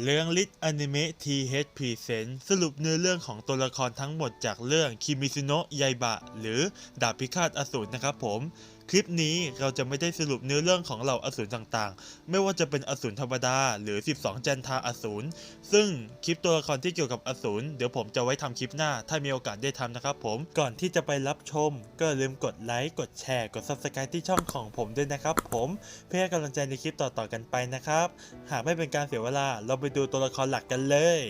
เรื่องลิทอนิเมะทีเฮดพรีเซนสรุปเนื้อเรื่องของตัวละครทั้งหมดจากเรื่องคิมิซุโนะยายบะ หรือดาบพิฆาตอสูรนะครับผมคลิปนี้เราจะไม่ได้สรุปเนื้อเรื่องของเหล่าอสูรต่างๆ ไม่ว่าจะเป็นอสูรธรรมดาหรือ 12 จันทาอสูร ซึ่งคลิปตัวละครที่เกี่ยวกับอสูรเดี๋ยวผมจะไว้ทำคลิปหน้า ถ้ามีโอกาสได้ทำนะครับผม ก่อนที่จะไปรับชม ก็ลืมกดไลค์ กดแชร์ กด subscribe ที่ช่องของผมด้วยนะครับผม เพื่อให้กำลังใจในคลิปต่อๆกันไปนะครับ หากไม่เป็นการเสียเวลา เราไปดูตัวละครหลักกันเลย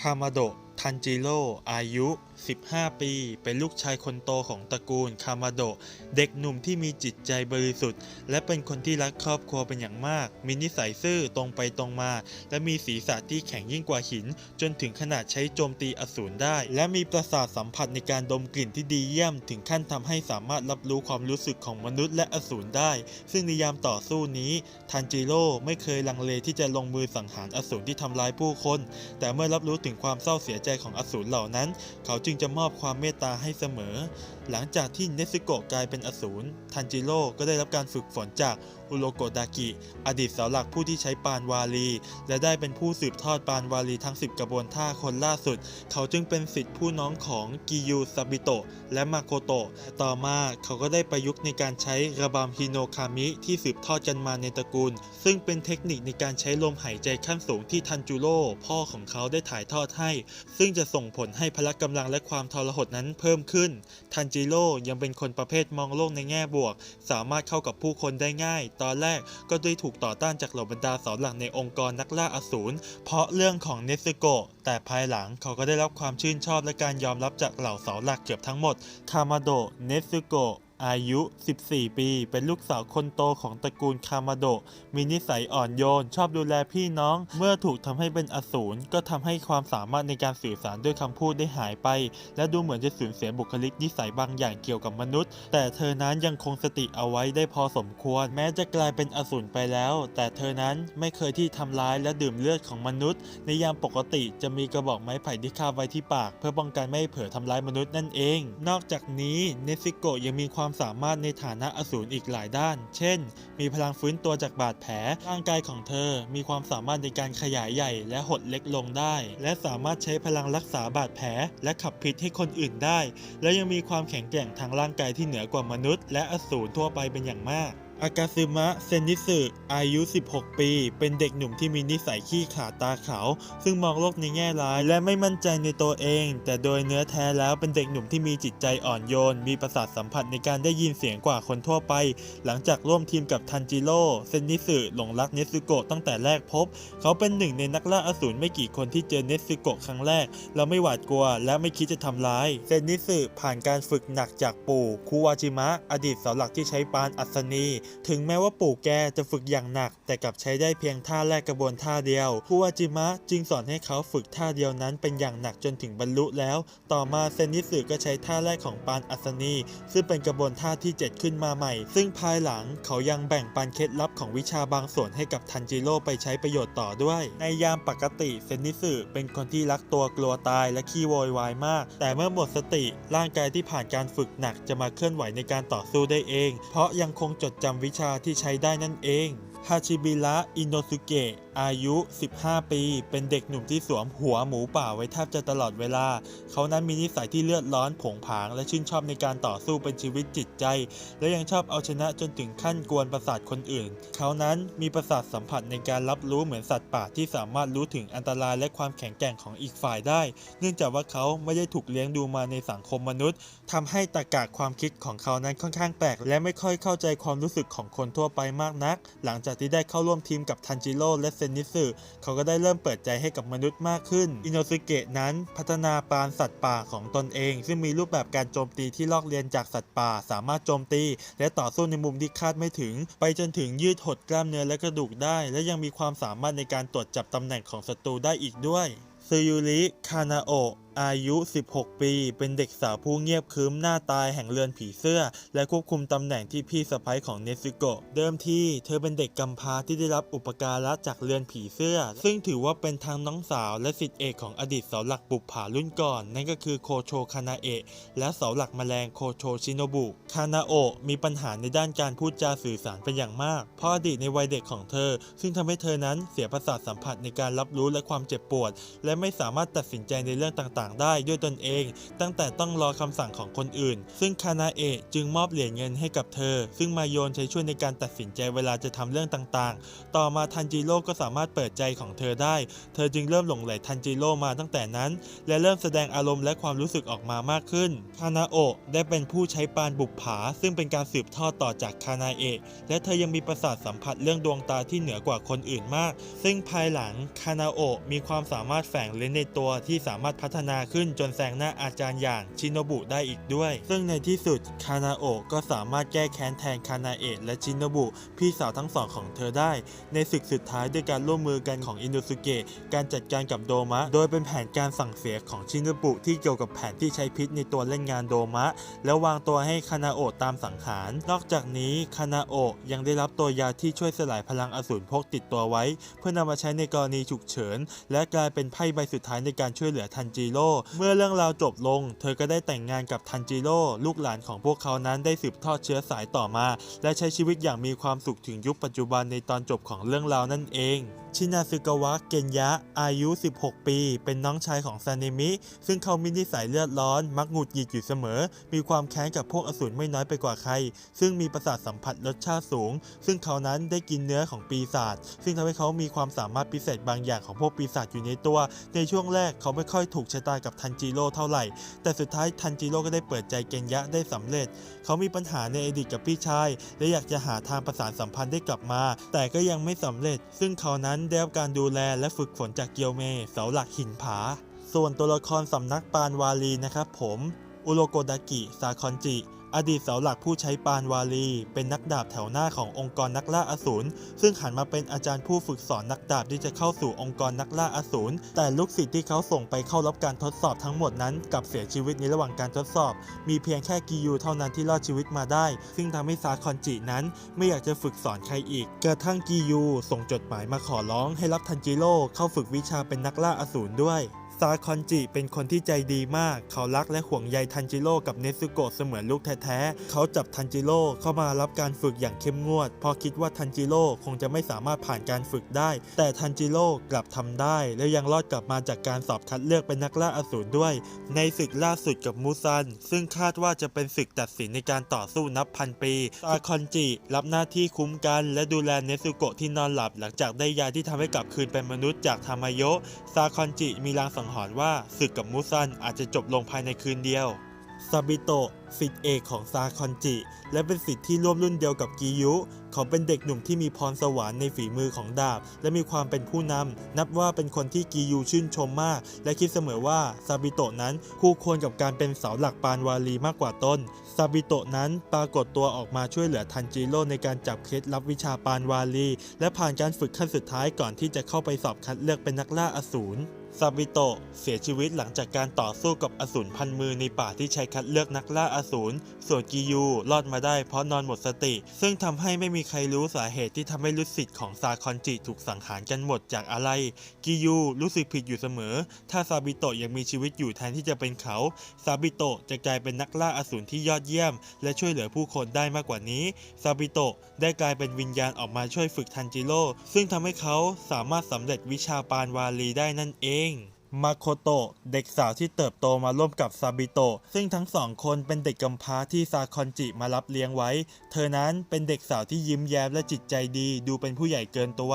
คามาโดะ ทันจิโร่อายุ 15 ปี เป็นลูกชายคนโตของตระกูลคามาโดะ เด็กหนุ่มที่มีจิตใจบริสุทธิ์ และเป็นคนที่รักครอบครัวเป็นอย่างมาก มีนิสัยซื่อตรงไปตรงมา และมีศีรษะที่แข็งยิ่งกว่าหิน จนถึงขนาดใช้โจมตีอสูรได้ และมีประสาทสัมผัสในการดมกลิ่นที่ดีเยี่ยม ถึงขั้นทำให้สามารถรับรู้ความรู้สึกของมนุษย์และอสูรได้ ซึ่งในยามต่อสู้นี้ทันจิโร่ไม่เคยลังเลที่จะลงมือสังหารอสูรที่ทำร้ายผู้คน แต่เมื่อรับรู้ถึงความเศร้าเสียใจของอสูรเหล่านั้น เขาจึงจะมอบความเมตตาให้เสมอ หลังจากที่เนซึโกะกลายเป็นอสูรทันจิโร่ก็ได้รับการฝึกฝนจาก อุโรโกดากิ อดีตเสาหลักผู้ที่ใช้ปานวาลี และได้เป็นผู้สืบทอดปานวาลีทั้ง 10 กระบวนท่าคนล่าสุด เขาจึงเป็นสิทธิผู้น้องของกิยูซาบิโตะและมาโคโตะต่ต่อมาเขาก็ได้ประยุกต์ในการใช้ระบำฮิโนคามิที่สืบทอดกันมาในตระกูล ซึ่งเป็นเทคนิคในการใช้ลมหายใจขั้นสูงที่ทันจูโร่พ่อของเขาได้ถ่ายทอดให้ ซึ่งจะส่งผลให้พละกำลังและความทรหดนั้นเพิ่มขึ้น ทันจิโร่ยังเป็นคนประเภทมองโลกในแง่บวก สามารถเข้ากับผู้คนได้ง่ายตอนแรกก็ได้ถูกต่อต้านจากเหล่าบรรดาเสาหลักในองค์กรนักล่าอสูรเพราะเรื่องของเนซึโกะแต่ภายหลังเขาก็ได้รับความชื่นชอบและการยอมรับจากเหล่าเสาหลักเกือบทั้งหมดคามาโดะเนซึโกะ อายุ 14 ปี เป็นลูกสาวคนโตของตระกูลคามาโดะ มีนิสัยอ่อนโยน ชอบดูแลพี่น้อง เมื่อถูกทำให้เป็นอสูร ก็ทำให้ความสามารถในการสื่อสารด้วยคำพูดได้หายไป และดูเหมือนจะสูญเสียบุคลิกนิสัยบางอย่างเกี่ยวกับมนุษย์ แต่เธอนั้นยังคงสติเอาไว้ได้พอสมควร แม้จะกลายเป็นอสูรไปแล้ว แต่เธอนั้นไม่เคยที่ทำร้ายและดื่มเลือดของมนุษย์ ในยามปกติจะมีกระบอกไม้ไผ่ที่คาบไว้ที่ปาก เพื่อป้องกันไม่ให้เผลอทำร้ายมนุษย์นั่นเอง นอกจากนี้เนซิโกะยังมีความสามารถในฐานะอสูรอีกหลายด้าน เช่น มีพลังฟื้นตัวจากบาดแผล ร่างกายของเธอ มีความสามารถในการขยายใหญ่ และหดเล็กลงได้ และสามารถใช้พลังรักษาบาดแผล และขับพิษให้คนอื่นได้ และยังมีความแข็งแกร่งทางร่างกายที่เหนือกว่ามนุษย์ และอสูรทั่วไปเป็นอย่างมาก อากาซึมะ เซนนิสึ อายุ 16 ปี เป็นเด็กหนุ่มที่มีนิสัยขี้ขลาดตาขาว ซึ่งมองโลกในแง่ร้าย และไม่มั่นใจในตัวเอง แต่โดยเนื้อแท้แล้วเป็นเด็กหนุ่มที่มีจิตใจอ่อนโยน มีประสาทสัมผัสในการได้ยินเสียงกว่าคนทั่วไป หลังจากร่วมทีมกับทันจิโร่ เซนนิสึหลงรักเนซึโกะตั้งแต่แรกพบ เขาเป็นหนึ่งในนักล่าอสูรไม่กี่คนที่เจอเนซึโกะครั้งแรก เราไม่หวาดกลัว และไม่คิดจะทำร้าย เซนนิสึผ่านการฝึกหนักจากปู่ คุวาจิมะ อดีตเสาหลักที่ใช้ปานอัศนีถึงแม้ว่าปู่แกจะฝึกอย่างหนัก แต่กลับใช้ได้เพียงท่าแรกกระบวนท่าเดียวคุวาจิมะจึงสอนให้เขาฝึกท่าเดียวนั้นเป็นอย่างหนักจนถึงบรรลุแล้ว ต่อมาเซนนิสึก็ใช้ท่าแรกของปานอัศนี ซึ่งเป็นกระบวนท่าที่ 7 ขึ้นมาใหม่ ซึ่งภายหลังเขายังแบ่งปันเคล็ดลับของวิชาบางส่วนให้กับทันจิโร่ไปใช้ประโยชน์ต่อด้วย ในยามปกติเซนนิสึเป็นคนที่รักตัวกลัวตายและขี้โวยวายมาก แต่เมื่อหมดสติร่างกายที่ผ่านการฝึกหนักจะมาเคลื่อนไหวในการต่อสู้ได้เอง เพราะยังคงจดจำวิชาที่ใช้ได้นั่นเอง ฮาชิบิระอินโนสุเกะอายุ 15 ปี เป็นเด็กหนุ่มที่สวมหัวหมูป่าไว้แทบจะตลอดเวลา เขานั้นมีนิสัยที่เลือดร้อนผงผาง และชื่นชอบในการต่อสู้เป็นชีวิตจิตใจ และยังชอบเอาชนะจนถึงขั้นกวนประสาทคนอื่น เขานั้นมีประสาทสัมผัสในการรับรู้เหมือนสัตว์ป่าที่สามารถรู้ถึงอันตรายและความแข็งแกร่งของอีกฝ่ายได้ เนื่องจากว่าเขาไม่ได้ถูกเลี้ยงดูมาในสังคมมนุษย์ทำให้ตรรกะความคิดของเขานั้นค่อนข้างแปลก และไม่ค่อยเข้าใจความรู้สึกของคนทั่วไปมากนัก หลังจากที่ได้เข้าร่วมทีมกับทันจิโร่และเซนนิสึเขาก็ได้เริ่มเปิดใจให้กับมนุษย์มากขึ้น อินโนสุเกะนั้นพัฒนาปานสัตว์ป่าของตนเอง ซึ่งมีรูปแบบการโจมตีที่ลอกเลียนจากสัตว์ป่า สามารถโจมตี และต่อสู้ในมุมที่คาดไม่ถึง ไปจนถึงยืดหดกล้ามเนื้อและกระดูกได้ และยังมีความสามารถในการตรวจจับตำแหน่งของศัตรูได้อีกด้วยซูยูริ คานาโอะอายุ 16 ปี เป็นเด็กสาวผู้เงียบครึ้มหน้าตายแห่งเรือนผีเสื้อ และควบคุมตำแหน่งที่พี่สะใภ้ของเนซึโกะ เดิมทีเธอเป็นเด็กกำพร้าที่ได้รับอุปการะจากเรือนผีเสื้อ ซึ่งถือว่าเป็นทั้งน้องสาวและสิทธิเอกของอดีตเสาหลักบุปผารุ่นก่อน นั่นก็คือโคโชคานาเอะและเสาหลักแมลงโคโชชิโนบุ คานาโอะมีปัญหาในด้านการพูดจาสื่อสารเป็นอย่างมาก เพราะอดีตในวัยเด็กของเธอ ซึ่งทำให้เธอนั้นเสียประสาทสัมผัสในการรับรู้และความเจ็บปวด และไม่สามารถตัดสินใจในเรื่องต่างๆ ได้ด้วยตนเอง ตั้งแต่ต้องรอคำสั่งของคนอื่น ซึ่งคานาเอะจึงมอบเหรียญเงินให้กับเธอ ซึ่งมาโยนใช้ช่วยในการตัดสินใจเวลาจะทำเรื่องต่างๆ ต่อมาทันจิโร่ก็สามารถเปิดใจของเธอได้ เธอจึงเริ่มหลงใหลทันจิโร่มาตั้งแต่นั้น และเริ่มแสดงอารมณ์และความรู้สึกออกมามากขึ้น คานาโอะได้เป็นผู้ใช้ปานบุปผา ซึ่งเป็นการสืบทอดต่อจากคานาเอะ และเธอยังมีประสาทสัมผัสเรื่องดวงตาที่เหนือกว่าคนอื่นมาก ซึ่งภายหลังคานาโอะมีความสามารถแฝงเลนในตัวที่สามารถพัฒนาขึ้นจนแซงหน้าอาจารย์อย่างชิโนบุได้อีกด้วย ซึ่งในที่สุดคานาโอะก็สามารถแก้แค้นแทนคานาเอะและชิโนบุพี่สาวทั้งสองของเธอได้ ในศึกสุดท้ายด้วยการร่วมมือกันของอินโดสุเกะการจัดการกับโดมะ โดยเป็นแผนการสั่งเสียของชินบุที่เกี่ยวกับแผนที่ใช้พิษในตัวเล่นงานโดมะ แล้ววางตัวให้คานาโอะตามสังหาร นอกจากนี้คานาโอะยังได้รับตัวยาที่ช่วยสลายพลังอสูรพกติดตัวไว้ เพื่อนำมาใช้ในกรณีฉุกเฉิน และกลายเป็นไพ่ใบสุดท้ายในการช่วยเหลือทันจิโรเมื่อเรื่องราวจบลง เธอก็ได้แต่งงานกับทันจิโร่ลูกหลานของพวกเขานั้นได้สืบทอดเชื้อสายต่อมา และใช้ชีวิตอย่างมีความสุขถึงยุคปัจจุบันในตอนจบของเรื่องราวนั่นเอง ชินาซึกาวะเกนยะ อายุ 16 ปี เป็นน้องชายของซาเนมิ ซึ่งเขามีนิสัยเลือดร้อน มักหงุดหงิดอยู่เสมอ มีความแค้นกับพวกอสูรไม่น้อยไปกว่าใคร ซึ่งมีประสาทสัมผัสรสชาติสูง ซึ่งเขานั้นได้กินเนื้อของปีศาจ ซึ่งทำให้เขามีความสามารถพิเศษบางอย่างของพวกปีศาจอยู่ในตัว ในช่วงแรกเขาไม่ค่อยถูกชะตากับทันจิโร่เท่าไหร่ แต่สุดท้ายทันจิโร่ก็ได้เปิดใจเกนยะได้สำเร็จ เขามีปัญหาในอดีตกับพี่ชาย และอยากจะหาทางประสานสัมพันธ์ได้กลับมา แต่ก็ยังไม่สำเร็จ ซึ่งเขานั้นได้รับการดูแลและฝึกฝนจากเกียวเมเสาหลักหินผา ส่วนตัวละครสำนักปานวาลีนะครับผม อุโรโกดากิ ซาคอนจิ อดีตเสาหลักผู้ใช้ปานวาลี เป็นนักดาบแถวหน้าขององค์กรนักล่าอสูรซึ่งหันมาเป็นอาจารย์ผู้ฝึกสอนนักดาบที่จะเข้าสู่องค์กรนักล่าอสูรแต่ลูกศิษย์ที่เขาส่งไปเข้ารับการทดสอบทั้งหมดนั้นกลับเสียชีวิตในระหว่างการทดสอบ มีเพียงแค่กิยูเท่านั้นที่รอดชีวิตมาได้ ซึ่งทำให้ซาคอนจินั้นไม่อยากจะฝึกสอนใครอีก กระทั่งกิยูส่งจดหมายมาขอร้องให้รับทันจิโร่เข้าฝึกวิชาเป็นนักล่าอสูรด้วย ซาคอนจิเป็นคนที่ใจดีมาก เขารักและห่วงใยทันจิโร่กับเนซึโกะเสมือนลูกแท้ๆ เขาจับทันจิโร่เข้ามารับการฝึกอย่างเข้มงวดพราะคิดว่าทันจิโร่คงจะไม่สามารถผ่านการฝึกได้ แต่ทันจิโร่กลับทำได้ และยังรอดกลับมาจากการสอบคัดเลือกเป็นนักล่าอสูรด้วย ในศึกล่าสุดกับมูซัน ซึ่งคาดว่าจะเป็นศึกตัดสินในการต่อสู้นับพันปีซาคอนจิรับหน้าที่คุ้มกันและดูแลเนซึโกะที่นอนหลับหลังจากได้ยาที่ทำให้กลับคืนเป็นมนุษย์จากทามายโยะซาคอนจิมีลางสังหรณ์ว่าศึกกับมูซันอาจจะจบลงภายในคืนเดียวซาบิโตะสิทธิเอกของซาคอนจิ และเป็นสิทธิ์ที่ร่วมรุ่นเดียวกับกิยุ เขาเป็นเด็กหนุ่มที่มีพรสวรรค์ในฝีมือของดาบ และมีความเป็นผู้นำ นับว่าเป็นคนที่กิยูชื่นชมมาก และคิดเสมอว่าซาบิโตะนั้นคู่ควรกับการเป็นเสาหลักปานวาลีมากกว่าต้นซาบิโตะนั้นปรากฏตัวออกมาช่วยเหลือทันจิโร่ในการจับเคล็ดลับวิชาปานวาลีและผ่านการฝึกขั้นสุดท้ายก่อนที่จะเข้าไปสอบคัดเลือกเป็นนักล่าอสูร ซาบิโตะเสียชีวิตหลังจากการต่อสู้กับอสูรพันมือในป่าที่ใช้คัดเลือกนักล่าอสูร ส่วนกิยูรอดมาได้เพราะนอนหมดสติ ซึ่งทำให้ไม่มีใครรู้สาเหตุที่ทำให้ลูกศิษย์ของซาคอนจิถูกสังหารกันหมดจากอะไร กิยูรู้สึกผิดอยู่เสมอ ถ้าซาบิโตะยังมีชีวิตอยู่แทนที่จะเป็นเขา ซาบิโตะจะกลายเป็นนักล่าอสูรที่ยอดเยี่ยม และช่วยเหลือผู้คนได้มากกว่านี้ ซาบิโตะได้กลายเป็นวิญญาณออกมาช่วยฝึกทันจิโร่ ซึ่งทำให้เขาสามารถสำเร็จวิชาปานวาลีได้นั่นเองมาโคโตะเด็กสาวที่เติบโตมาร่วมกับซาบิโตะซึ่งทั้งสองคนเป็นเด็กกำพร้าที่ซาคอนจิมารับเลี้ยงไว้ เธอนั้นเป็นเด็กสาวที่ยิ้มแย้มและจิตใจดี ดูเป็นผู้ใหญ่เกินตัว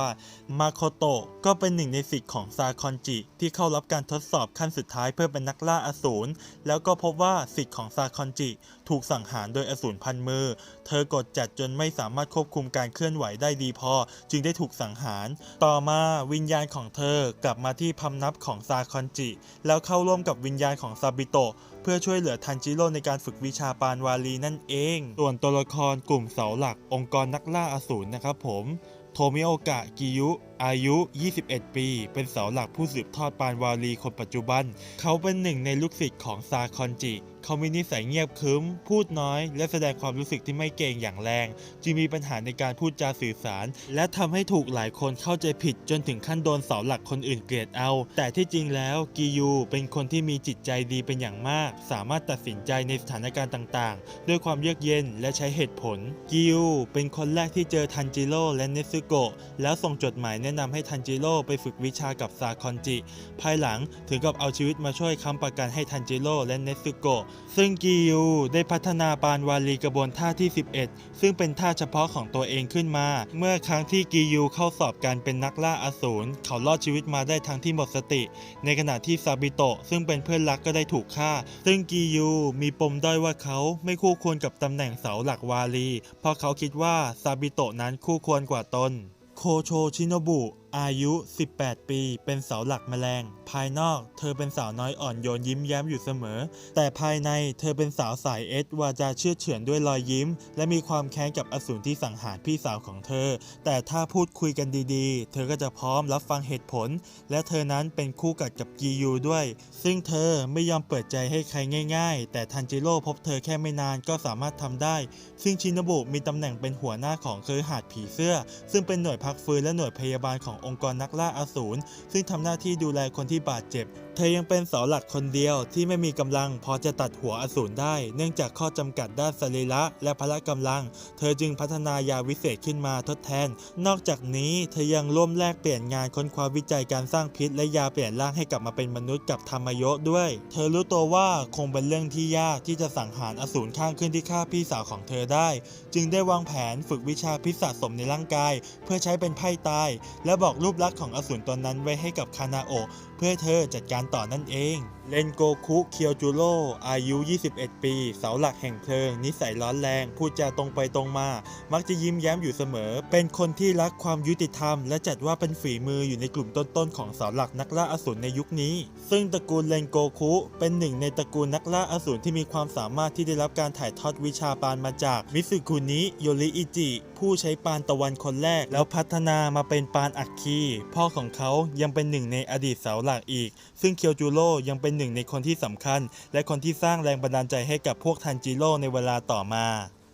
มาโคโตะก็เป็นหนึ่งในสิทธิ์ของซาคอนจิที่เข้ารับการทดสอบขั้นสุดท้ายเพื่อเป็นนักล่าอสูรแล้วก็พบว่าสิทธิ์ของซาคอนจิถูกสังหารโดยอสูรพันมือ เธอกดจัดจนไม่สามารถควบคุมการเคลื่อนไหวได้ดีพอ จึงได้ถูกสังหาร ต่อมาวิญญาณของเธอกลับมาที่พำนับของซาคอนจิ แล้วเข้าร่วมกับวิญญาณของซาบิโตะเพื่อช่วยเหลือทันจิโร่ในการฝึกวิชาปานวาลีนั่นเอง ส่วนตัวละครกลุ่มเสาหลักองค์กรนักล่าอสูรนะครับผม โทมิโอกะกิยุ อายุ 21 ปี เป็นเสาหลักผู้สืบทอดปานวาลีคนปัจจุบัน เขาเป็นหนึ่งในลูกศิษย์ของซาคอนจิ เขามีนิสัยเงียบขรึ้ม พูดน้อย และแสดงความรู้สึกที่ไม่เก่งอย่างแรง จึงมีปัญหาในการพูดจาสื่อสาร และทำให้ถูกหลายคนเข้าใจผิดจนถึงขั้นโดนเสาหลักคนอื่นเกลียดเอา แต่ที่จริงแล้วกิยูเป็นคนที่มีจิตใจดีเป็นอย่างมาก สามารถตัดสินใจในสถานการณ์ต่างๆ ด้วยความเยือกเย็นและใช้เหตุผล กิยูเป็นคนแรกที่เจอทันจิโร่และเนซึโกะแล้วส่งจดหมายแนะนำให้ทันจิโร่ไปฝึกวิชากับซาคอนจิ ภายหลังถึงกับเอาชีวิตมาช่วยค้ำประกันให้ทันจิโร่และเนซึโกะซึ่งกิยูได้พัฒนาปานวาลีกระบวนท่าที่ 11 ซึ่งเป็นท่าเฉพาะของตัวเองขึ้นมา เมื่อครั้งที่กิยูเข้าสอบการเป็นนักล่าอสูรเขารอดชีวิตมาได้ทั้งที่หมดสติ ในขณะที่ซาบิโตะซึ่งเป็นเพื่อนรักก็ได้ถูกฆ่า ซึ่งกิยูมีปมด้อยว่าเขาไม่คู่ควรกับตำแหน่งเสาหลักวาลี เพราะเขาคิดว่าซาบิโตะนั้นคู่ควรกว่าตน โคโชชิโนบุอายุ 18 ปี เป็นเสาหลักแมลง ภายนอกเธอเป็นสาวน้อยอ่อนโยนยิ้มแย้มอยู่เสมอ แต่ภายในเธอเป็นสาวสายเอสวาจาเชื่อเฉือนด้วยรอยยิ้ม และมีความแค้นกับอสูรที่สังหารพี่สาวของเธอ แต่ถ้าพูดคุยกันดีๆ เธอก็จะพร้อมรับฟังเหตุผล และเธอนั้นเป็นคู่กัดกับกียูด้วย ซึ่งเธอไม่ยอมเปิดใจให้ใครง่าย ๆ แต่ทันจิโร่พบเธอแค่ไม่นานก็สามารถทำได้ ซึ่งชินบุมีตำแหน่งเป็นหัวหน้าของเครือหาดผีเสื้อ ซึ่งเป็นหน่วยพักฟื้นและหน่วยพยาบาลขององค์กรนักล่าอสูรซึ่งทำหน้าที่ดูแลคนที่บาดเจ็บ เธอยังเป็นเสาหลักคนเดียวที่ไม่มีกำลังพอจะตัดหัวอสูรได้ เนื่องจากข้อจำกัดด้านสรีระและพละกำลัง เธอจึงพัฒนายาวิเศษขึ้นมาทดแทน นอกจากนี้เธอยังร่วมแลกเปลี่ยนงานค้นคว้าวิจัยการสร้างพิษ และยาเปลี่ยนร่างให้กลับมาเป็นมนุษย์กับธรรมโยะด้วย เธอรู้ตัวว่าคงเป็นเรื่องที่ยากที่จะสังหารอสูรข้างขึ้นที่ฆ่าพี่สาวของเธอได้ จึงได้วางแผนฝึกวิชาพิษสะสมในร่างกาย เพื่อใช้เป็นไพ่ตาย และบอกบอกรูปลักษณ์ของอสูรตนนั้นไว้ให้กับคานาโอะ เพื่อเธอจัดการต่อนั่นเอง เลนโกคุเคียวจูโร่อายุ 21 ปี เสาหลักแห่งเพลิง นิสัยร้อนแรง พูดจาตรงไปตรงมา มักจะยิ้มแย้มอยู่เสมอ เป็นคนที่รักความยุติธรรม และจัดว่าเป็นฝีมืออยู่ในกลุ่มต้นๆ ของเสาหลักนักล่าอสูรในยุคนี้ ซึ่งตระกูลเลนโกคุเป็นหนึ่งในตระกูลนักล่าอสูรที่มีความสามารถที่ได้รับการถ่ายทอดวิชาปานมาจากมิสึคุนิโยริอิจิ ผู้ใช้ปานตะวันคนแรก แล้วพัฒนามาเป็นปานอัคคีพ่อของเขายังเป็นหนึ่งในอดีตเสาหลักอีก ซึ่งเคียวจูโร่ยังเป็นหนึ่งในคนที่สำคัญ และคนที่สร้างแรงบันดาลใจให้กับพวกทันจิโร่ในเวลาต่อมา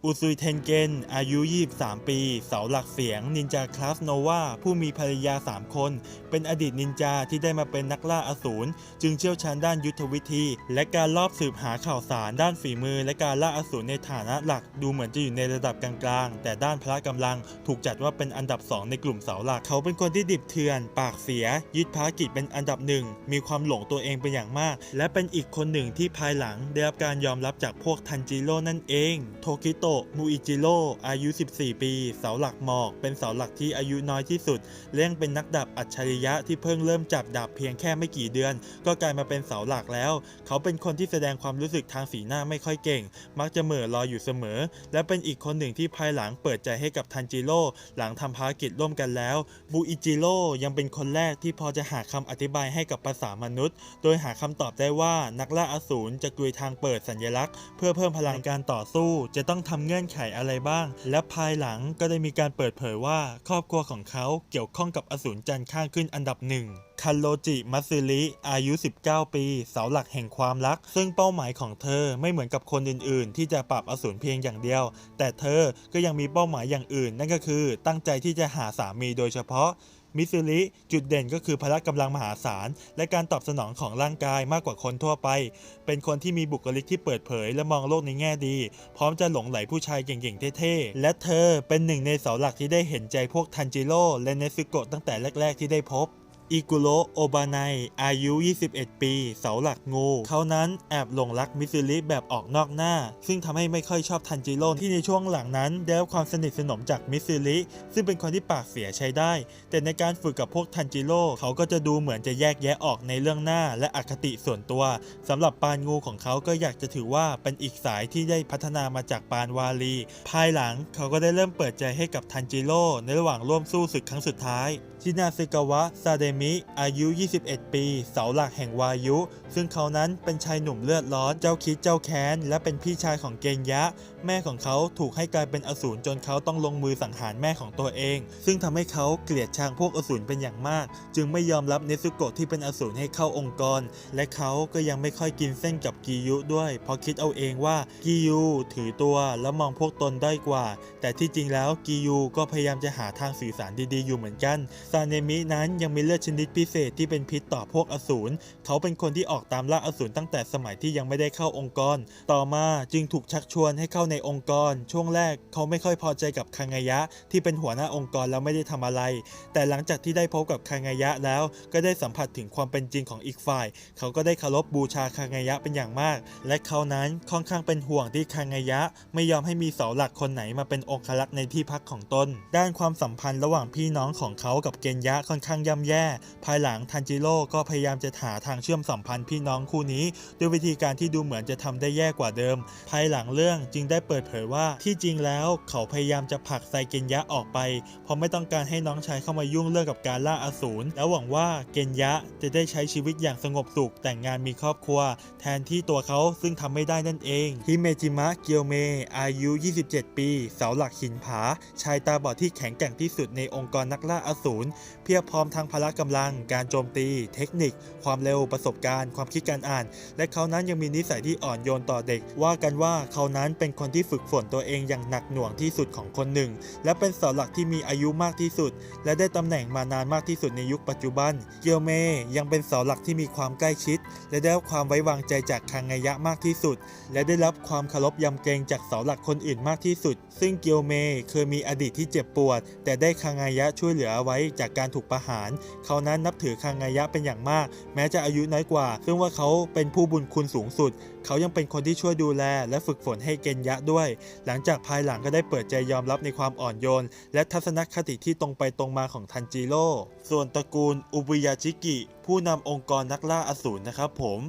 อุซุยเทนเกนอายุ 23 ปี เสาหลักเสียงนินจาคลาสโนวาผู้มีภรรยา 3 คน เป็นอดีตนินจาที่ได้มาเป็นนักล่าอสูรจึงเชี่ยวชาญด้านยุทธวิธี และการลอบสืบหาข่าวสารด้านฝีมือ และการล่าอสูรในฐานะหลัก ดูเหมือนจะอยู่ในระดับกลางๆ แต่ด้านพละกำลังถูกจัดว่าเป็นอันดับ 2 ในกลุ่มเสาหลัก เขาเป็นคนที่ดิบเถื่อน ปากเสีย ยึดภารกิจเป็นอันดับหนึ่งมีความหลงตัวเองเป็นอย่างมาก และเป็นอีกคนหนึ่งที่ภายหลังได้รับการยอมรับจากพวกทันจิโร่นั่นเอง โทคิโตมูอิจิโร่อายุ 14 ปี เสาหลักหมอก เป็นเสาหลักที่อายุน้อยที่สุดเลี้ยงเป็นนักดาบอัจฉริยะที่เพิ่งเริ่มจับดาบเพียงแค่ไม่กี่เดือน ก็กลายมาเป็นเสาหลักแล้ว เขาเป็นคนที่แสดงความรู้สึกทางสีหน้าไม่ค่อยเก่ง มักจะเหม่อลอยอยู่เสมอ และเป็นอีกคนหนึ่งที่ภายหลังเปิดใจให้กับทันจิโร่หลังทำภารกิจร่วมกันแล้วบูอิจิโร่ยังเป็นคนแรกที่พอจะหาคำอธิบายให้กับภาษามนุษย์ โดยหาคำตอบได้ว่านักล่าอสูรจะกลุยทางเปิดสัญลักษณ์ เพื่อเพิ่มพลังการต่อสู้จะต้องทำเงื่อนไขอะไรบ้าง และภายหลังก็ได้มีการเปิดเผยว่า ครอบครัวของเขาเกี่ยวข้องกับอสูรจันทร์ข้างขึ้นอันดับหนึ่งคันโรจิมัตสึริอายุ 19 ปี เสาหลักแห่งความรัก ซึ่งเป้าหมายของเธอไม่เหมือนกับคนอื่นๆ ที่จะปราบอสูรเพียงอย่างเดียว แต่เธอก็ยังมีเป้าหมายอย่างอื่น นั่นก็คือตั้งใจที่จะหาสามีโดยเฉพาะ มิซูริจุดเด่นก็คือพละกำลังมหาศาล และการตอบสนองของร่างกายมากกว่าคนทั่วไป เป็นคนที่มีบุคลิกที่เปิดเผย และมองโลกในแง่ดี พร้อมจะหลงไหลผู้ชายเก่งๆเท่ๆ และเธอเป็นหนึ่งในเสาหลักที่ได้เห็นใจพวกทันจิโร่และเนซึโกะตั้งแต่แรก ๆ ที่ได้พบ อิกุโรโอบานายอายุ 21 ปี เสาหลักงู เขานั้นแอบหลงรักมิซูริแบบออกนอกหน้า ซึ่งทำให้ไม่ค่อยชอบทันจิโร่ที่ในช่วงหลังนั้นได้รับความสนิทสนมจากมิซูริซึ่งเป็นคนที่ปากเสียใช้ได้ แต่ในการฝึกกับพวกทันจิโร่เขาก็จะดูเหมือนจะแยกแยะออกในเรื่องหน้าและอคติส่วนตัวสำหรับปานงูของเขาก็อยากจะถือว่าเป็นอีกสายที่ได้พัฒนามาจากปานวาลี ภายหลังเขาก็ได้เริ่มเปิดใจให้กับทันจิโร่ในระหว่างร่วมสู้ศึกครั้งสุดท้ายชินาซึกาวะซาเดมิ อายุ 21 ปี เสาหลักแห่งวายุ ซึ่งเขานั้นเป็นชายหนุ่มเลือดร้อน เจ้าคิดเจ้าแค้น และเป็นพี่ชายของเกนยะ แม่ของเขาถูกให้กลายเป็นอสูรจนเขาต้องลงมือสังหารแม่ของตัวเอง ซึ่งทำให้เขาเกลียดชังพวกอสูรเป็นอย่างมาก จึงไม่ยอมรับเนซุโกะที่เป็นอสูรให้เข้าองค์กร และเขาก็ยังไม่ค่อยกินเส้นกับกิยุด้วย เพราะคิดเอาเองว่ากิยุถือตัวและมองพวกตนด้อยกว่า แต่ที่จริงแล้วกิยูก็พยายามจะหาทางสื่อสารดีๆอยู่เหมือนกันซาเนมินั้นยังมีเลือดชนิดพิเศษที่เป็นพิษต่อพวกอสูร เขาเป็นคนที่ออกตามล่าอสูรตั้งแต่สมัยที่ยังไม่ได้เข้าองค์กร ต่อมาจึงถูกชักชวนให้เข้าในองค์กร ช่วงแรกเขาไม่ค่อยพอใจกับคังายะ ที่เป็นหัวหน้าองค์กรแล้วไม่ได้ทำอะไร แต่หลังจากที่ได้พบกับคังายะแล้ว ก็ได้สัมผัสถึงความเป็นจริงของอีกฝ่าย เขาก็ได้เคารพบูชาคังายะเป็นอย่างมาก และเขานั้นค่อนข้างเป็นห่วงที่คังายะ ไม่ยอมให้มีเสาหลักคนไหนมาเป็นองครักษ์ในที่พักของตน ด้านความสัมพันธ์ระหว่างพี่น้องของเขากับเกนยะค่อนข้างย่ำแย่ภายหลังทันจิโร่ก็พยายามจะหาทางเชื่อมสัมพันธ์พี่น้องคู่นี้ ด้วยวิธีการที่ดูเหมือนจะทำได้แย่กว่าเดิม ภายหลังเรื่องจึงได้เปิดเผยว่าที่จริงแล้วเขาพยายามจะผลักไซเกนยะออกไป เพราะไม่ต้องการให้น้องชายเข้ามายุ่งเรื่องกับการล่าอสูรและหวังว่าเกนยะจะได้ใช้ชีวิตอย่างสงบสุขแต่งงานมีครอบครัว แทนที่ตัวเขาซึ่งทำไม่ได้นั่นเองฮิเมจิมะเกียวเม อายุ 27 ปี เสาหลักหินผา ชายตาบอดที่แข็งแกร่งที่สุดในองค์กรนักล่าอสูรเพียบพร้อมทั้งพละกำลัง การโจมตี เทคนิค ความเร็วประสบการณ์ ความคิดการอ่าน และเขานั้นยังมีนิสัยที่อ่อนโยนต่อเด็ก ว่ากันว่าเขานั้นเป็นคนที่ฝึกฝนตัวเองอย่างหนักหน่วงที่สุดของคนหนึ่ง และเป็นเสาหลักที่มีอายุมากที่สุด และได้ตำแหน่งมานานมากที่สุดในยุคปัจจุบัน เกียวเมยังเป็นเสาหลักที่มีความใกล้ชิด และได้รับความไว้วางใจจากคางายะมากที่สุด และได้รับความเคารพยำเกรงจากเสาหลักคนอื่นมากที่สุด ซึ่งเกียวเมเคยมีอดีตที่เจ็บปวด แต่ได้คางายะช่วยเหลือไว้จากการถูกประหารเขานั้นนับถือคางายะเป็นอย่างมาก แม้จะอายุน้อยกว่า ซึ่งว่าเขาเป็นผู้บุญคุณสูงสุด เขายังเป็นคนที่ช่วยดูแล และฝึกฝนให้เกนยะด้วย หลังจากภายหลังก็ได้เปิดใจยอมรับในความอ่อนโยน และทัศนคติที่ตรงไปตรงมาของทันจิโร่ส่วนตระกูลอุบุยาชิกิ ผู้นำองค์กรนักล่าอสูรนะครับผม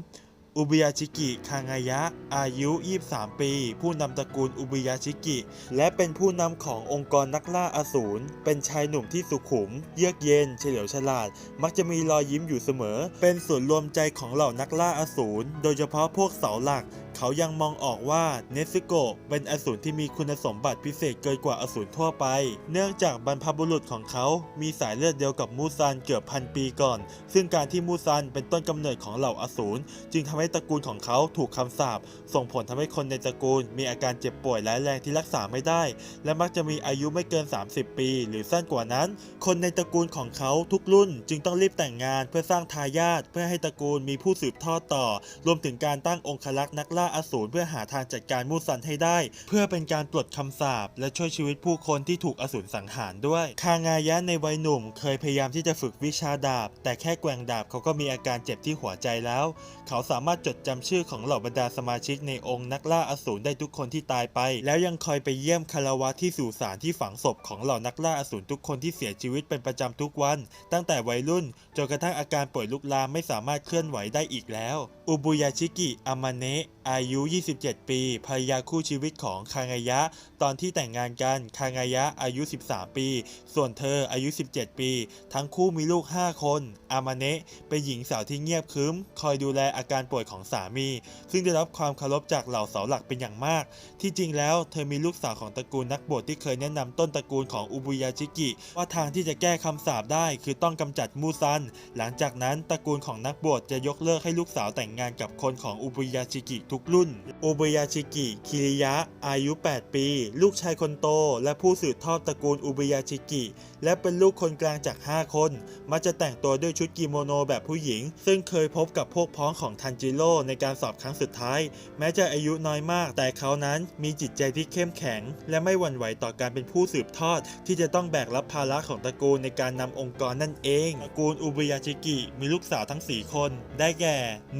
อุบิยาชิกิคางายะ อายุ 23 ปี ผู้นำตระกูลอุบิยาชิกิ และเป็นผู้นำขององค์กรนักล่าอสูร เป็นชายหนุ่มที่สุขุม เยือกเย็น เฉลียวฉลาด มักจะมีรอยยิ้มอยู่เสมอ เป็นส่วนรวมใจของเหล่านักล่าอสูร โดยเฉพาะพวกเสาหลัก เขายังมองออกว่าเนซึโกะเป็นอสูรที่มีคุณสมบัติพิเศษเกินกว่าอสูรทั่วไป เนื่องจากบรรพบุรุษของเขามีสายเลือดเดียวกับมูซานเกือบพันปีก่อน ซึ่งการที่มูซานเป็นต้นกำเนิดของเหล่าอสูรจึงทำให้ตระกูลของเขาถูกคำสาปส่งผลทำให้คนในตระกูล มีอาการเจ็บป่วยร้ายแรงที่รักษาไม่ได้ และมักจะมีอายุไม่เกิน 30 ปี หรือสั้นกว่านั้น คนในตระกูลของเขาทุกรุ่น จึงต้องรีบแต่งงานเพื่อสร้างทายาทเพื่อให้ตระกูลมีผู้สืบทอดต่อ รวมถึงการตั้งองครักษ์นักล่าาอสูรเพื่อหาทางจัดการมูซันให้ได้ เพื่อเป็นการปลดคำสาปและช่วยชีวิตผู้คนที่ถูกอสูรสังหารด้วย คางายะในวัยหนุ่ม เคยพยายามที่จะฝึกวิชาดาบ แต่แค่แกว่งดาบเขาก็มีอาการเจ็บที่หัวใจแล้ว เขาสามารถจดจำชื่อของเหล่าบรรดาสมาชิกในองค์นักล่าอสูรได้ทุกคนที่ตายไป แล้วยังคอยไปเยี่ยมคารวะที่สุสานที่ฝังศพของเหล่านักล่าอสูรทุกคนที่เสียชีวิตเป็นประจำทุกวัน ตั้งแต่วัยรุ่นจนกระทั่งอาการป่วยลุกลามไม่สามารถเคลื่อนไหวได้อีกแล้ว อุบุยาชิกิอามาเนะอาอายุ 27 ปี ภรรยาคู่ชีวิตของคางายะ ตอนที่แต่งงานกันคางายะอายุ 13 ปี ส่วนเธออายุ 17 ปี ทั้งคู่มีลูก 5 คน อามาเนะเป็นหญิงสาวที่เงียบครึ้ม คอยดูแลอาการป่วยของสามี ซึ่งได้รับความเคารพจากเหล่าเสาหลักเป็นอย่างมาก ที่จริงแล้วเธอมีลูกสาวของตระกูลนักบวชที่เคยแนะนำต้นตระกูลของอุบุยาชิกิ ว่าทางที่จะแก้คำสาปได้ คือต้องกำจัดมูซัน หลังจากนั้นตระกูลของนักบวชจะยกเลิกให้ลูกสาวแต่งงานกับคนของอุบุยาชิกิทุกรุ่นอุบุยาชิกิ คิริยะ อายุ 8 ปี ลูกชายคนโต และผู้สืบทอดตระกูลอุบุยาชิกิ และเป็นลูกคนกลางจาก 5 คน มักจะแต่งตัวด้วยชุดกิโมโนแบบผู้หญิง ซึ่งเคยพบกับพวกพ้องของทันจิโร่ในการสอบครั้งสุดท้าย แม้จะอายุน้อยมาก แต่เขานั้นมีจิตใจที่เข้มแข็ง และไม่หวั่นไหวต่อการเป็นผู้สืบทอด ที่จะต้องแบกรับภาระของตระกูลในการนำองค์กรนั่นเอง ตระกูลอุบยาชิกิมีลูกสาวทั้ง 4 คน ได้แก่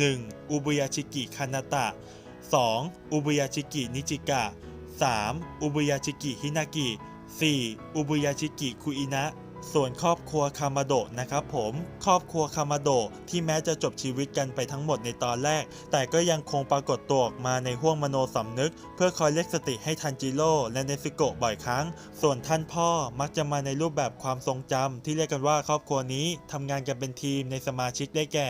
1. อุบุยาชิกิคานาตะ 2. อุบุยาชิกินิจิกะ 3. อุบุยาชิกิฮินากิ 4. อุบุยาชิกิคุอินะ ส่วนครอบครัวคามาโดะนะครับผมครอบครัวคามาโดะที่แม้จะจบชีวิตกันไปทั้งหมดในตอนแรก แต่ก็ยังคงปรากฏตัวออกมาในห้วงมโนสำนึก เพื่อคอยเรียกสติให้ทันจิโร่และเนซิโกะบ่อยครั้ง ส่วนท่านพ่อมักจะมาในรูปแบบความทรงจำที่เรียกกันว่าครอบครัวนี้ทำงานกันเป็นทีมในสมาชิกได้แก่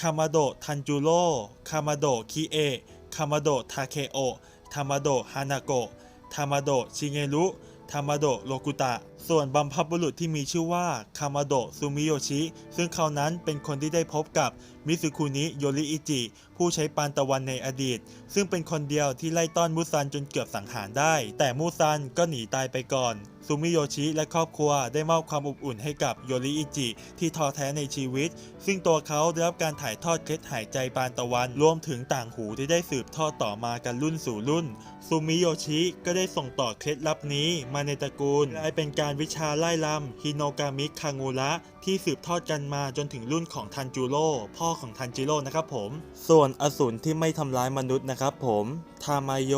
คามาโดะทันจูโร่คามาโดะคิเอะคามาโดะทาเคโอะทามาโดะฮานาโกะทามาโดะชิเงรุทามาโดะโลกุตะ ส่วนบัมพบุรุษที่มีชื่อว่าคามาโดะซูมิโยชิ ซึ่งเขานั้นเป็นคนที่ได้พบกับมิซุคุนิโยริอิจิ ผู้ใช้ปานตะวันในอดีต ซึ่งเป็นคนเดียวที่ไล่ต้อนมูซันจนเกือบสังหารได้ แต่มูซันก็หนีตายไปก่อนซูมิโยชิและครอบครัวได้มอบความอบอุ่นให้กับโยริอิจิที่ท้อแท้ในชีวิต ซึ่งตัวเขาได้รับการถ่ายทอดเคล็ดหายใจปานตะวัน รวมถึงต่างหูที่ได้สืบทอดต่อมากันรุ่นสู่รุ่นซูมิโยชิก็ได้ส่งต่อเคล็ดลับนี้มาในตระกูลกลายเป็นการวิชาไล่ลำฮิโนกามิคางูระที่สืบทอดกันมาจนถึงรุ่นของทันจูโร่พ่อของทันจิโร่นะครับผม ส่วนอสูรที่ไม่ทำร้ายมนุษย์นะครับผม ทามาโย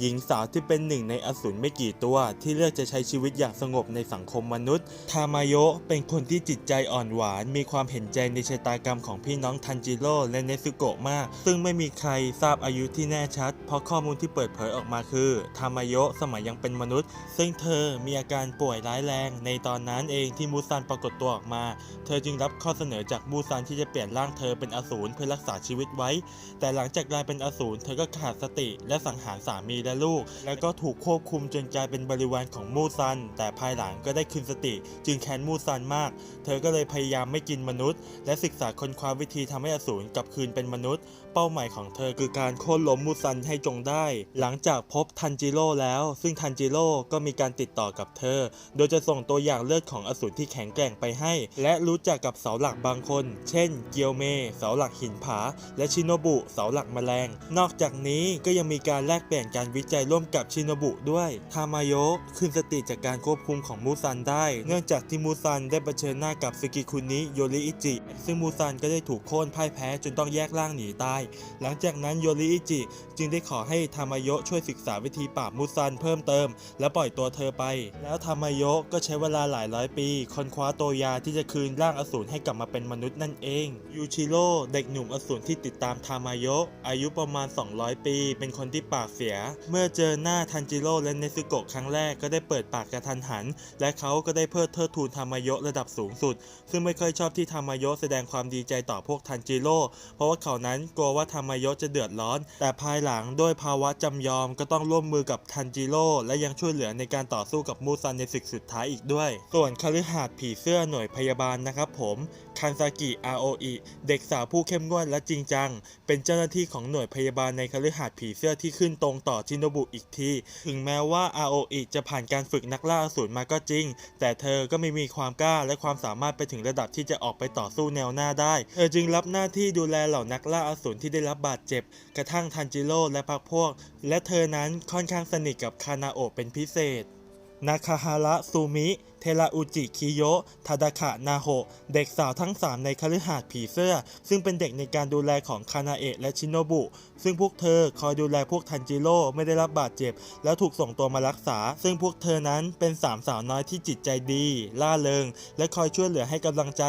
หญิงสาวที่เป็นหนึ่งในอสูรไม่กี่ตัว ที่เลือกจะใช้ชีวิตอย่างสงบในสังคมมนุษย์ ทามาโยะเป็นคนที่จิตใจอ่อนหวาน มีความเห็นใจในชะตากรรมของพี่น้องทันจิโร่และเนซึโกะมาก ซึ่งไม่มีใครทราบอายุที่แน่ชัด เพราะข้อมูลที่เปิดเผยออกมาคือ ทามาโยะสมัยยังเป็นมนุษย์ ซึ่งเธอมีอาการป่วยร้ายแรง ในตอนนั้นเองที่มูซันปรากฏตัวออกมา เธอจึงรับข้อเสนอจากมูซันที่จะเปลี่ยนร่างเธอเป็นอสูรเพื่อรักษาชีวิตไว้ แต่หลังจากกลายเป็นอสูรเธอก็ขาดสติและสังหารสามีและลูก แล้วก็ถูกควบคุมจนกลายเป็นบริวารของมูซัน แต่ภายหลังก็ได้คืนสติ จึงแค้นมูซันมาก เธอก็เลยพยายามไม่กินมนุษย์ และศึกษาค้นคว้าวิธีทำให้อสูรกลับคืนเป็นมนุษย์เป้าหมายของเธอคือการโค่นล้มมูซันให้จงได้ หลังจากพบทันจิโร่แล้ว ซึ่งทันจิโร่ก็มีการติดต่อกับเธอ โดยจะส่งตัวอย่างเลือดของอสูรที่แข็งแกร่งไปให้ และรู้จักกับเสาหลักบางคน เช่น เกียวเม เสาหลักหินผา และชิโนบุเสาหลักแมลง นอกจากนี้ก็ยังมีการแลกเปลี่ยนการวิจัยร่วมกับชิโนบุด้วยทามาโยะคืนสติจากการควบคุมของมูซันได้ เนื่องจากที่มูซันได้เผชิญหน้ากับสกิคุนิโยริอิจิ ซึ่งมูซันก็ได้ถูกโค่นพ่ายแพ้จนต้องแยกร่างหนีตายหลังจากนั้นโยริอิจิ จึงได้ขอให้ทามาโยช่วยศึกษาวิธีปราบมูซันเพิ่มเติม และปล่อยตัวเธอไป แล้วทามาโยก็ใช้เวลาหลายร้อยปีค้นคว้าตัวยาที่จะคืนร่างอสูรให้กลับมาเป็นมนุษย์นั่นเองยูชิโร่เด็กหนุ่มอสูรที่ติดตามทามาโยอายุประมาณ 200 ปี เป็นคนที่ปากเสีย เมื่อเจอหน้าทันจิโร่และเนซึโกะครั้งแรกก็ได้เปิดปากกระทันหัน และเขาก็ได้เพิดเทิดทูนทามาโยระดับสูงสุด ซึ่งไม่ค่อยชอบที่ทามาโยแสดงความดีใจต่อพวกทันจิโร่เพราะว่าเขานั้นกลัวว่าทามาโยจะเดือดร้อน แต่ภายหลังด้วยภาวะจำยอมก็ต้องร่วมมือกับทันจิโร่และยังช่วยเหลือในการต่อสู้กับมูซันในศึกสุดท้ายอีกด้วย ส่วนคฤหาสน์ผีเสื้อหน่วยพยาบาลนะครับผมคันซากิอาโออิเด็กสาวผู้เข้มงวดและจริงจัง เป็นเจ้าหน้าที่ของหน่วยพยาบาลในคฤหาสน์ผีเสื้อที่ขึ้นตรงต่อชินโนบุอีกที ถึงแม้ว่าอาโออิจะผ่านการฝึกนักล่าอสูรมาก็จริง แต่เธอก็ไม่มีความกล้าและความสามารถไปถึงระดับที่จะออกไปต่อสู้แนวหน้าได้ เธอจึงรับหน้าที่ดูแลเหล่านักล่าอสูรที่ได้รับบาดเจ็บ กระทั่งทันจิโร่และพรรคพวก และเธอนั้นค่อนข้างสนิทกับคานาโอะเป็นพิเศษ นาคาฮาระซูมิเทราอุจิคิโยทาดาคะนาโฮเด็กสาวทั้ง 3 ในคฤหาสน์ผีเสื้อ ซึ่งเป็นเด็กในการดูแลของคานาเอะและชินโนบุ ซึ่งพวกเธอคอยดูแลพวกทันจิโร่ไม่ได้รับบาดเจ็บ แล้วถูกส่งตัวมารักษา ซึ่งพวกเธอนั้นเป็นสามสาวน้อยที่จิตใจดี ล่าเริง และคอยช่วยเหลือให้กำลังใจ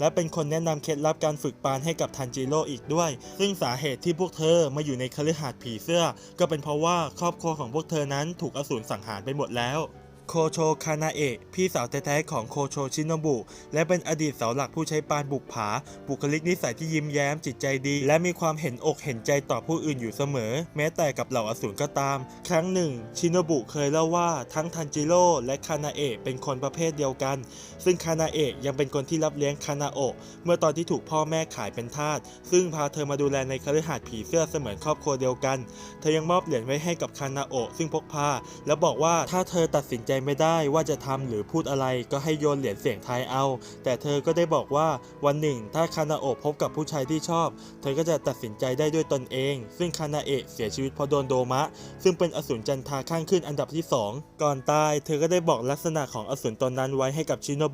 และเป็นคนแนะนำเคล็ดลับการฝึกปานให้กับทันจิโร่อีกด้วย ซึ่งสาเหตุที่พวกเธอมาอยู่ในคฤหาสน์ผีเสื้อ ก็เป็นเพราะว่าครอบครัวของพวกเธอนั้นถูกอสูรสังหารไปหมดแล้ว โคโชคานาเอะ พี่สาวแท้ๆของโคโชชินโนบุ และเป็นอดีตเสาหลักผู้ใช้ปานบุกผา บุคลิกนิสัยที่ยิ้มแย้มจิตใจดี และมีความเห็นอกเห็นใจต่อผู้อื่นอยู่เสมอ แม้แต่กับเหล่าอสูรก็ตาม ครั้งหนึ่ง ชินโนบุเคยเล่าว่าทั้งทันจิโร่และคานาเอะเป็นคนประเภทเดียวกัน ซึ่งคานาเอะยังเป็นคนที่รับเลี้ยงคานาโอะเมื่อตอนที่ถูกพ่อแม่ขายเป็นทาส ซึ่งพาเธอมาดูแลในคฤหาสน์ผีเสื้อเสมือนครอบครัวเดียวกัน เธอยังมอบเหรียญไว้ให้กับคานาโอะซึ่งพกพา แล้วบอกว่าถ้าเธอตัดสินใจไม่ได้ว่าจะทำหรือพูดอะไรก็ให้โยนเหรียญเสียงทายเอา แต่เธอก็ได้บอกว่าวันหนึ่ง ถ้าคานาโอะพบกับผู้ชายที่ชอบ เธอก็จะตัดสินใจได้ด้วยตนเอง ซึ่งคานาเอะเสียชีวิตเพราะโดนโดมะ ซึ่งเป็นอสูรจันทาข้างขึ้นอันดับที่ 2 ก่อนตาย เธอก็ได้บอกลักษณะของอสูรตนนั้นไว้ให้กับชิโนบ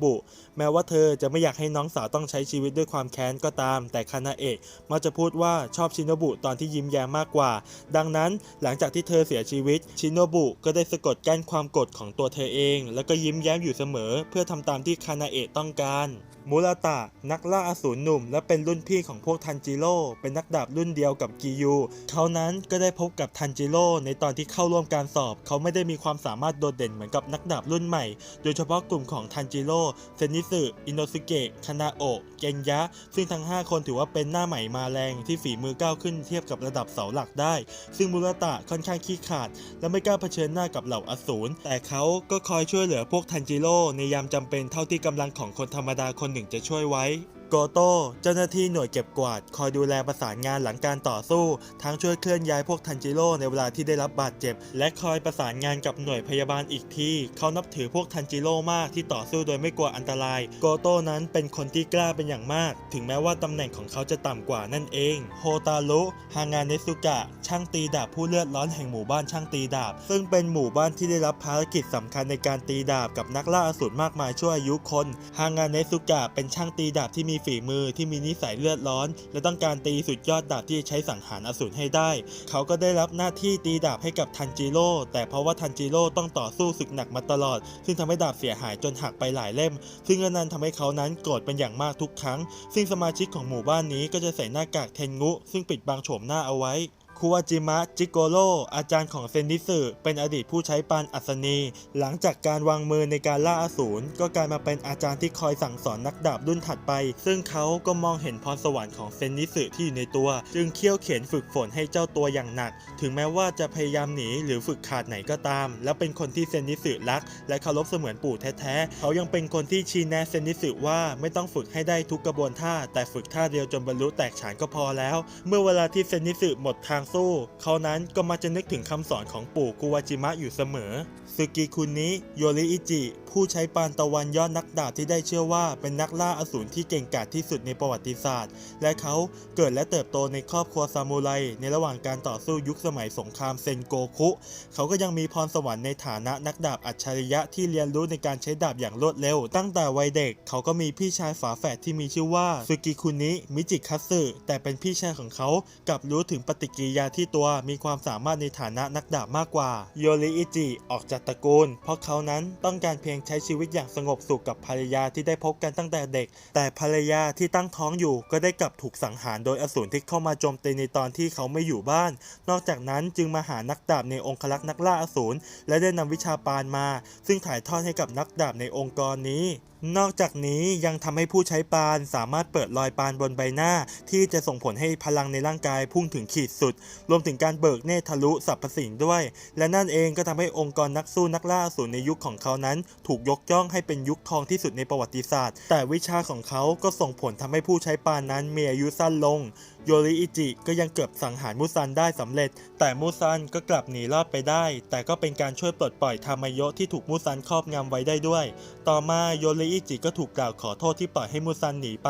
แม้ว่าเธอจะไม่อยากให้น้องสาวต้องใช้ชีวิตด้วยความแค้นก็ตาม แต่คานาเอะมักจะพูดว่าชอบชินโนบุตอนที่ยิ้มแย้มมากกว่า ดังนั้นหลังจากที่เธอเสียชีวิต ชินโนบุก็ได้สะกดกั้นความโกรธของตัวเธอเอง แล้วก็ยิ้มแย้มอยู่เสมอ เพื่อทำตามที่คานาเอะต้องการมูราตะนักล่าอสูรหนุ่ม และเป็นรุ่นพี่ของพวกทันจิโร่เป็นนักดาบรุ่นเดียวกับกิยู เขานั้นก็ได้พบกับทันจิโร่ในตอนที่เข้าร่วมการสอบ เขาไม่ได้มีความสามารถโดดเด่นเหมือนกับนักดาบรุ่นใหม่ โดยเฉพาะกลุ่มของทันจิโร่เซนิสึอินโนสุเกะคานาโอะเกนยะ ซึ่งทั้ง 5 คนถือว่าเป็นหน้าใหม่มาแรงที่ฝีมือก้าวขึ้นเทียบกับระดับเสาหลักได้ ซึ่งมูรตะค่อนข้างขี้ขาด และไม่กล้าเผชิญหน้ากับเหล่าอสูร แต่เขาก็คอยช่วยเหลือพวกทันจิโร่ในยามจำเป็นเท่าที่กำลังของคนธรรมดาคนหนึ่งจะช่วยไว้ โกโต้เจ้าหน้าที่หน่วยเก็บกวาด คอยดูแลประสานงานหลังการต่อสู้ ทั้งช่วยเคลื่อนย้ายพวกทันจิโร่ในเวลาที่ได้รับบาดเจ็บ และคอยประสานงานกับหน่วยพยาบาลอีกทีเขานับถือพวกทันจิโร่มากที่ต่อสู้โดยไม่กลัวอันตราย โกโต้นั้นเป็นคนที่กล้าเป็นอย่างมาก ถึงแม้ว่าตำแหน่งของเขาจะต่ำกว่านั่นเอง โฮตารุฮางานเนสุกะ ช่างตีดาบผู้เลือดร้อนแห่งหมู่บ้านช่างตีดาบ ซึ่งเป็นหมู่บ้านที่ได้รับภารกิจสำคัญในการตีดาบกับนักล่าอสูรมากมายชั่วอายุคนฮางานเนสุกะเป็นช่างตีดาบที่มีฝีมือที่มีนิสัยเลือดร้อน และต้องการตีสุดยอดดาบที่ใช้สังหารอสูรให้ได้ เขาก็ได้รับหน้าที่ตีดาบให้กับทันจิโร่แต่เพราะว่าทันจิโร่ต้องต่อสู้ศึกหนักมาตลอด ซึ่งทำให้ดาบเสียหายจนหักไปหลายเล่ม ซึ่งอันนั้นทำให้เขานั้นโกรธเป็นอย่างมากทุกครั้ง ซึ่งสมาชิกของหมู่บ้านนี้ก็จะใส่หน้ากากเทนงุ ซึ่งปิดบังโฉมหน้าเอาไว้ คุวาจิมะจิโกโร่อาจารย์ของเซนนิสึเป็นอดีตผู้ใช้ปานอัศนี หลังจากการวางมือในการล่าอสูรก็กลายมาเป็นอาจารย์ที่คอยสั่งสอนนักดาบรุ่นถัดไป ซึ่งเขาก็มองเห็นพรสวรรค์ของเซนนิสึที่อยู่ในตัว จึงเคี่ยวเข็นฝึกฝนให้เจ้าตัวอย่างหนัก ถึงแม้ว่าจะพยายามหนีหรือฝึกขาดไหนก็ตาม และเป็นคนที่เซนนิสึรัก และเคารพเสมือนปู่แท้ๆเขายังเป็นคนที่ชี้แนะเซนนิสึว่าไม่ต้องฝึกให้ได้ทุกกระบวนท่า แต่ฝึกท่าเดียวจนบรรลุแตกฉานก็พอแล้ว เมื่อเวลาที่เซนนิสึหมดทางสู้ เขานั้นก็มักจะนึกถึงคำสอนของปู่กุวาจิมะอยู่เสมอซึกิคุนิโยริอิจิผผู้ใช้ปานตะวันยอดนักดาบที่ได้เชื่อว่าเป็นนักล่าอสูรที่เก่งกาจที่สุดในประวัติศาสตร์ และเขาเกิดและเติบโตในครอบครัวซามูไรในระหว่างการต่อสู้ยุคสมัยสงครามเซนโกคุ เขาก็ยังมีพรสวรรค์ในฐานะนักดาบอัจฉริยะที่เรียนรู้ในการใช้ดาบอย่างรวดเร็ว ตั้งแต่วัยเด็ก เขาก็มีพี่ชายฝาแฝดที่มีชื่อว่าซึกิคุนิมิจิคัตสึแต่เป็นพี่ชายของเขากับรู้ถึงปฏิกิริยาที่ตัวมีความสามารถในฐานะนักดาบมากกว่าโยริอิจิออกจากตระกูล เพราะเขานั้นต้องการเพียงใช้ชีวิตอย่างสงบสุขกับภรรยาที่ได้พบกันตั้งแต่เด็ก แต่ภรรยาที่ตั้งท้องอยู่ก็ได้กลับถูกสังหารโดยอสูรที่เข้ามาโจมตีในตอนที่เขาไม่อยู่บ้าน นอกจากนั้นจึงมาหานักดาบในองคลักษ์นักล่าอสูรและได้นำวิชาปานมา ซึ่งถ่ายทอดให้กับนักดาบในองค์กรนี้ นอกจากนี้ยังทำให้ผู้ใช้ปานสามารถเปิดรอยปานบนใบหน้า ที่จะส่งผลให้พลังในร่างกายพุ่งถึงขีดสุด รวมถึงการเบิกเนตรทะลุสรรพสิ่งด้วย และนั่นเองก็ทำให้องค์กรนักสู้นักล่าสูรในยุคของเขานั้น ถูกยกย่องให้เป็นยุคทองที่สุดในประวัติศาสตร์ แต่วิชาของเขาก็ส่งผลทำให้ผู้ใช้ปานนั้นมีอายุสั้นลง โยริอิจิก็ยังเกือบสังหารมุซันได้สำเร็จ แต่มุซันก็กลับหนีรอดไปได้ แต่ก็เป็นการช่วยปลดปล่อยทามายะที่ถูกมุซันครอบงำไว้ได้ด้วย ต่อมาโยริอิจิก็ถูกกล่าวขอโทษที่ปล่อยให้มุซันหนีไป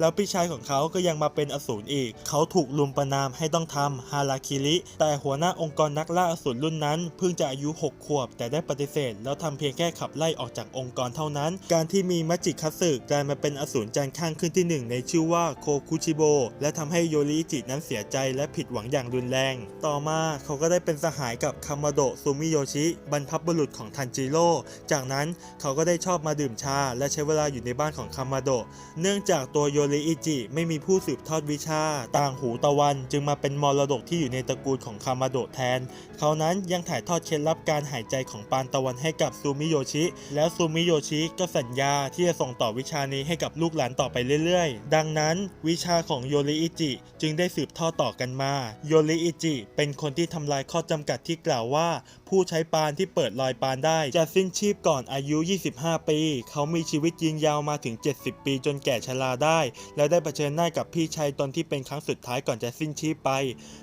แล้วพี่ชายของเขาก็ยังมาเป็นอสูรอีก เขาถูกลุมประนามให้ต้องทำฮาราคิริ แต่หัวหน้าองค์กรนักล่าอสูรรุ่นนั้น เพิ่งจะอายุ 6 ขวบ แต่ได้ปฏิเสธ แล้วทำเพียงแค่ขับไล่ออกจากองค์กรเท่านั้น การที่มีมัจิคัสึกลายมาเป็นอสูรจานข้างขึ้นที่หนึ่งในชื่อว่าโคคุชิโบและทำให้โยริอิจินั้นเสียใจและผิดหวังอย่างรุนแรง ต่อมาเขาก็ได้เป็นสหายกับคามาโดะซูมิโยชิบรรพบุรุษของทันจิโร่จากนั้นเขาก็ได้ชอบมาดื่มชาและใช้เวลาอยู่ในบ้านของคามาโดะเนื่องจากตัวโยริอิจิไม่มีผู้สืบทอดวิชา ต่างหูตะวัน จึงมาเป็นมรดกที่อยู่ในตระกูลของคามาโดะแทน เขานั้นยังถ่ายทอดเคล็ดลับการหายใจของปานตะวันให้กับซูมิโยชิ แล้วซูมิโยชิก็สัญญาที่จะส่งต่อวิชานี้ให้กับลูกหลานต่อไปเรื่อยๆ ดังนั้นวิชาของโยริอิจิจึงได้สืบทอดต่อกันมา โยริอิจิเป็นคนที่ทำลายข้อจำกัดที่กล่าวว่าผู้ใช้ปานที่เปิดรอยปานได้ จะสิ้นชีพก่อนอายุ 25 ปี เขามีชีวิตยืนยาวมาถึง 70 ปีจนแก่ชราได้ และได้เผชิญหน้ากับพี่ชายตนที่เป็นครั้งสุดท้ายก่อนจะสิ้นชีพไป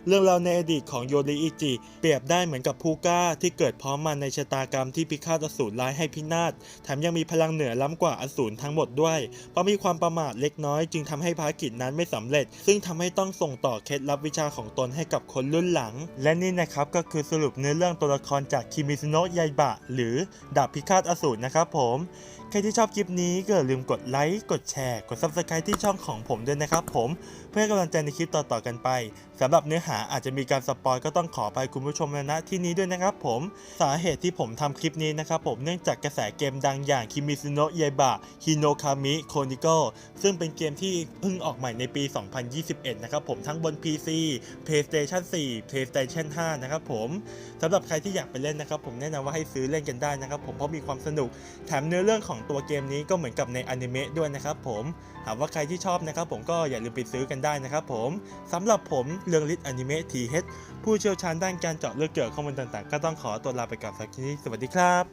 เรื่องราวในอดีตของโยริอิจิ เปรียบได้เหมือนกับผู้กล้าที่เกิดพร้อมมาในชะตากรรมที่พิฆาตอสูรร้ายให้พินาศแถมยังมีพลังเหนือล้ำกว่าอสูรทั้งหมดด้วยเพราะมีความประมาทเล็กน้อยจึงทำให้ภารกิจนั้นไม่สำเร็จ ซึ่งทำให้ต้องส่งต่อเคล็ดลับวิชาของตนให้กับคนรุ่นหลัง และนี่นะครับก็คือสรุปเนื้อเรื่องตัวละครจากคิมิซุโนะยายบะ หรือดาบพิฆาตอสูรนะครับผม ใครที่ชอบคลิปนี้ก็อย่าลืมกดไลค์ กดแชร์ กด Subscribe ที่ช่องของผมด้วยนะครับผม เพื่อกำลังใจในคลิปต่อๆกันไปสำหรับเนื้อหาอาจจะมีการสปอยก็ต้องขอไปคุณผู้ชมนะที่นี้ด้วยนะครับผมสาเหตุที่ผมทำคลิปนี้นะครับผมเนื่องจากกระแสเกมดังอย่างคิมิซุโนะยบะฮิโนคามิโคนิโกซึ่งเป็นเกมที่เพิ่งออกใหม่ในปี 2021 นะครับผมทั้งบน PC PlayStation 4 PlayStation 5 นะครับผมสำหรับใครที่อยากไปเล่นนะครับผมแนะนำว่าให้ซื้อเล่นกันได้นะครับผมเพราะมีความสนุกแถมเนื้อเรื่องของตัวเกมนี้ก็เหมือนกับในอนิเมะด้วยนะครับผมหากว่าใครที่ชอบนะครับผมก็อย่าลืมไปซื้อกันได้นะครับผมสำหรับผมเรื่องลิทอนิเมะทีเฮดผู้เชี่ยวชาญด้านการเจาะเลือกเกี่ยวข้อมูลต่างๆ ก็ต้องขอตัวลาไปก่อนสักทีนี้สวัสดีครับ